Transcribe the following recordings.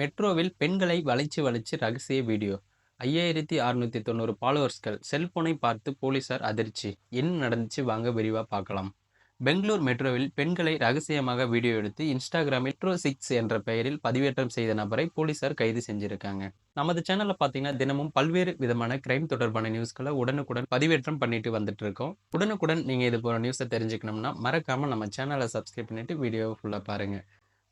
மெட்ரோவில் பெண்களை வளைச்சு வளைச்சு ரகசிய வீடியோ. ஐயாயிரத்தி அறுநூத்தி தொண்ணூறு ஃபாலோவர்ஸ்கள் செல்போனை பார்த்து போலீசார் அதிர்ச்சி. என்ன நடந்துச்சு? வாங்க விரிவாக பார்க்கலாம். பெங்களூர் மெட்ரோவில் பெண்களை ரகசியமாக வீடியோ எடுத்து இன்ஸ்டாகிராம் மெட்ரோ சிக்ஸ் என்ற பெயரில் பதிவேற்றம் செய்த நபரை போலீசார் கைது செஞ்சிருக்காங்க. நமது சேனலில் பார்த்தீங்கன்னா தினமும் பல்வேறு விதமான கிரைம் தொடர்பான நியூஸ்களை உடனுக்குடன் பதிவேற்றம் பண்ணிட்டு வந்துட்டு இருக்கோம். உடனுக்குடன் நீங்கள் இது போகிற நியூஸை தெரிஞ்சுக்கணும்னா மறக்காமல் நம்ம சேனலை சப்ஸ்கிரைப் பண்ணிட்டு வீடியோவை ஃபுல்லாக பாருங்கள்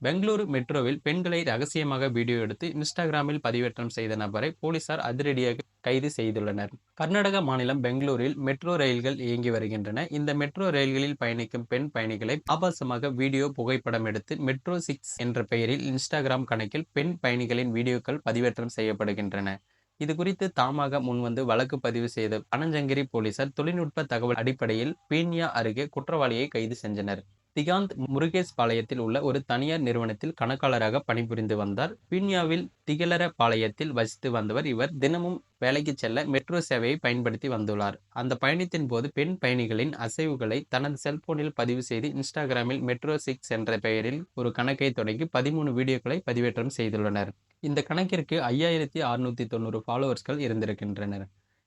பெங்களூரு மெட்ரோவில் பெண்களை ரகசியமாக வீடியோ எடுத்து இன்ஸ்டாகிராமில் பதிவேற்றம் செய்த நபரை போலீசார் அதிரடியாக கைது செய்துள்ளனர். கர்நாடக மாநிலம் பெங்களூரில் மெட்ரோ ரயில்கள் இயங்கி வருகின்றன. இந்த மெட்ரோ ரயில்களில் பயணிக்கும் பெண் பயணிகளை ஆபாசமாக வீடியோ புகைப்படம் எடுத்து மெட்ரோ சிக்ஸ் என்ற பெயரில் இன்ஸ்டாகிராம் கணக்கில் பெண் பயணிகளின் வீடியோக்கள் பதிவேற்றம் செய்யப்படுகின்றன. இது குறித்து தாமாக முன்வந்து வழக்கு பதிவு செய்த பனஞ்சங்கிரி போலீசார் தொழில்நுட்ப தகவல் அடிப்படையில் பீன்யா அருகே குற்றவாளியை கைது செஞ்சனர். திகாந்த் முருகேஷ் பாளையத்தில் உள்ள ஒரு தனியார் நிறுவனத்தில் கணக்காளராக பணிபுரிந்து வந்தார். பீன்யாவில் திகழர பாளையத்தில் வசித்து வந்தவர் இவர். தினமும் வேலைக்கு செல்ல மெட்ரோ சேவையை பயன்படுத்தி வந்துள்ளார். அந்த பயணத்தின் போது பெண் பயணிகளின் அசைவுகளை தனது செல்போனில் பதிவு செய்து இன்ஸ்டாகிராமில் மெட்ரோ சிக்ஸ் என்ற பெயரில் ஒரு கணக்கை தொடங்கி பதிமூணு வீடியோக்களை பதிவேற்றம் செய்துள்ளனர். இந்த கணக்கிற்கு ஐயாயிரத்தி அறுநூத்தி தொண்ணூறு ஃபாலோவர்ஸ்கள் இருந்திருக்கின்றனர்.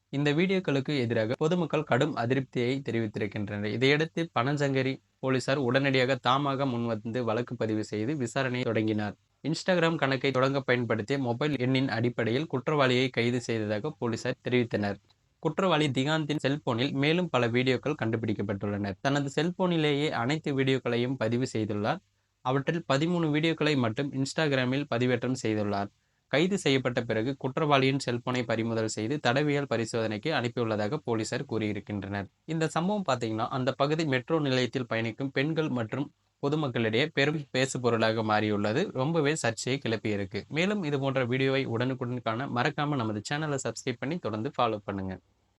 இந்த வீடியோக்களுக்கு எதிராக பொதுமக்கள் கடும் அதிருப்தியை தெரிவித்திருக்கின்றனர். இதையடுத்து பனஞ்சங்கரி போலீசார் உடனடியாக தாமாக முன்வந்து வழக்கு பதிவு செய்து விசாரணையை தொடங்கினார். இன்ஸ்டாகிராம் கணக்கை தொடங்க பயன்படுத்திய மொபைல் எண்ணின் அடிப்படையில் குற்றவாளியை கைது செய்ததாக போலீசார் தெரிவித்தனர். குற்றவாளி திகாந்தின் செல்போனில் மேலும் பல வீடியோக்கள் கண்டுபிடிக்கப்பட்டுள்ளன தனது செல்போனிலேயே அனைத்து வீடியோக்களையும் பதிவு செய்துள்ளார். அவற்றில் பதிமூணு வீடியோக்களை மட்டும் இன்ஸ்டாகிராமில் பதிவேற்றம் செய்துள்ளார். கைது செய்யப்பட்ட பிறகு குற்றவாளியின் செல்போனை பறிமுதல் செய்து தடவியல் பரிசோதனைக்கு அனுப்பியுள்ளதாக போலீசார் கூறியிருக்கின்றனர். இந்த சம்பவம் பார்த்தீங்கன்னா அந்த பகுதி மெட்ரோ நிலையத்தில் பயணிக்கும் பெண்கள் மற்றும் பொதுமக்களிடையே பெரும் பேசு பொருளாக மாறியுள்ளது. ரொம்பவே சர்ச்சையை கிளப்பியிருக்கு. மேலும் இது போன்ற வீடியோவை உடனுக்குடன் காண மறக்காம நமது சேனலை சப்ஸ்கிரைப் பண்ணி தொடர்ந்து ஃபாலோ பண்ணுங்க.